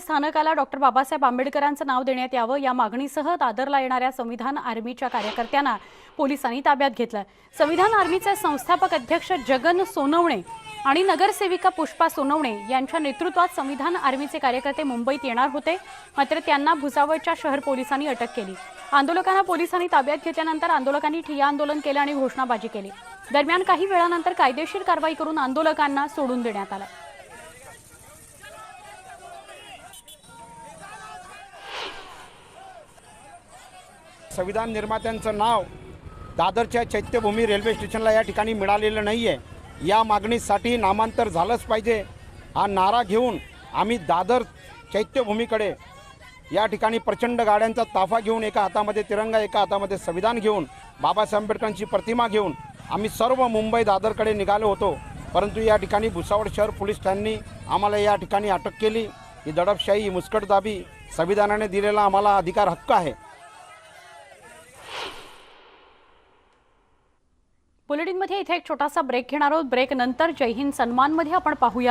स्थानकाला डॉक्टर बाबासाहेब आंबेडकरांचं नाव देण्यात यावं या मागणीसह दादरला येणाऱ्या संविधान आर्मीच्या कार्यकर्त्यांना पोलिसांनी ताब्यात घेतलं. संविधान आर्मीचे संस्थापक अध्यक्ष जगन सोनवणे आणि नगरसेविका पुष्पा सोनवणे यांच्या नेतृत्वात संविधान आर्मीचे कार्यकर्ते मुंबईत येणार होते मात्र त्यांना भुसावळच्या शहर पोलिसांनी अटक केली. आंदोलकांना पोलिसांनी ताब्यात घेतल्यानंतर आंदोलकांनी ठिय्या आंदोलन केलं आणि घोषणाबाजी केली. दरम्यान काही वेळानंतर कायदेशीर कारवाई करून आंदोलकांना सोडून देण्यात आलं. संविधान निर्मात्यांचं नाव दादरच्या चैत्यभूमी रेल्वे स्टेशनला या ठिकाणी मिळालेलं नाही आहे या मागणीसाठी नामांतर झालंच पाहिजे. हा नारा घेऊन आम्ही दादर चैत्यभूमीकडे या ठिकाणी प्रचंड गाड्यांचा ताफा घेऊन एका हातामध्ये तिरंगा एका हातामध्ये संविधान घेऊन बाबासाहेब आंबेडकरांची प्रतिमा घेऊन आम्ही सर्व मुंबई दादरकडे निघालो होतो. परंतु या ठिकाणी भुसावळ शहर पोलीस ठाण्यांनी आम्हाला या ठिकाणी अटक केली. ही दडपशाही ही मुस्कटदाबी संविधानाने दिलेला आम्हाला अधिकार हक्क आहे. बुलेटिनमध्ये इथे एक छोटासा ब्रेक घेणार आहोत. ब्रेक नंतर जय हिंद सन्मानमध्ये आपण पाहूया.